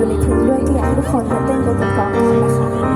อยู่ในทึงด้วที่อยากให้ทุกคนมาเต้นไปพร้อมกันนะคะ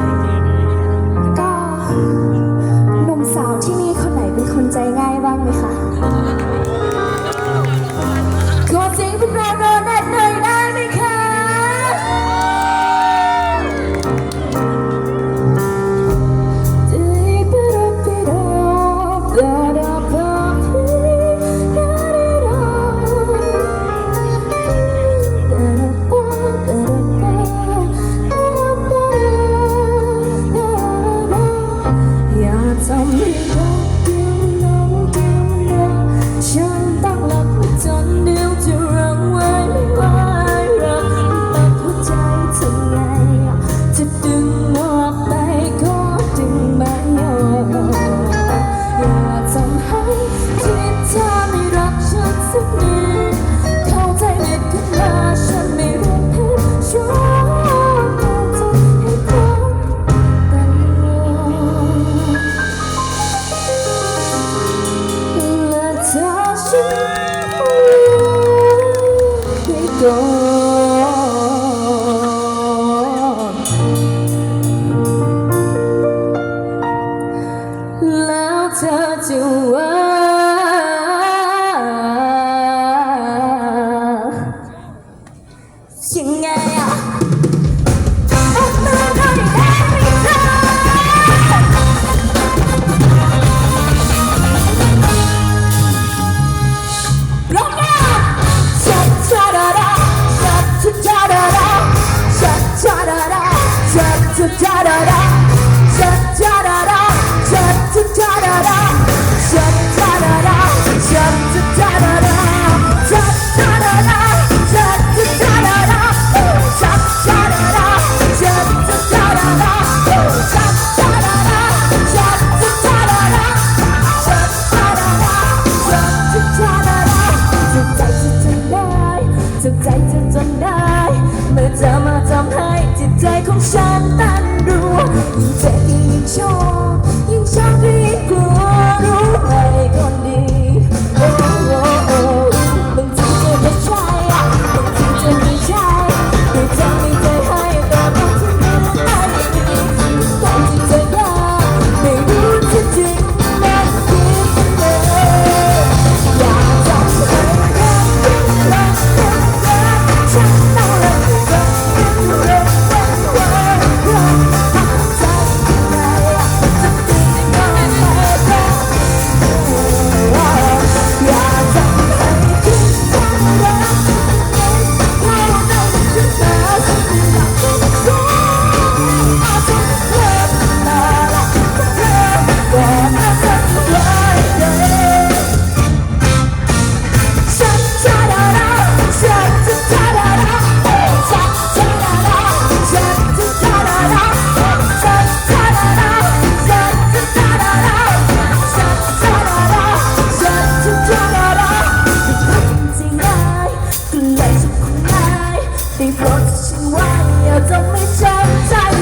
醒来。最英雄 ปลดฉันไว้อย่าทำให้ช้ำใจ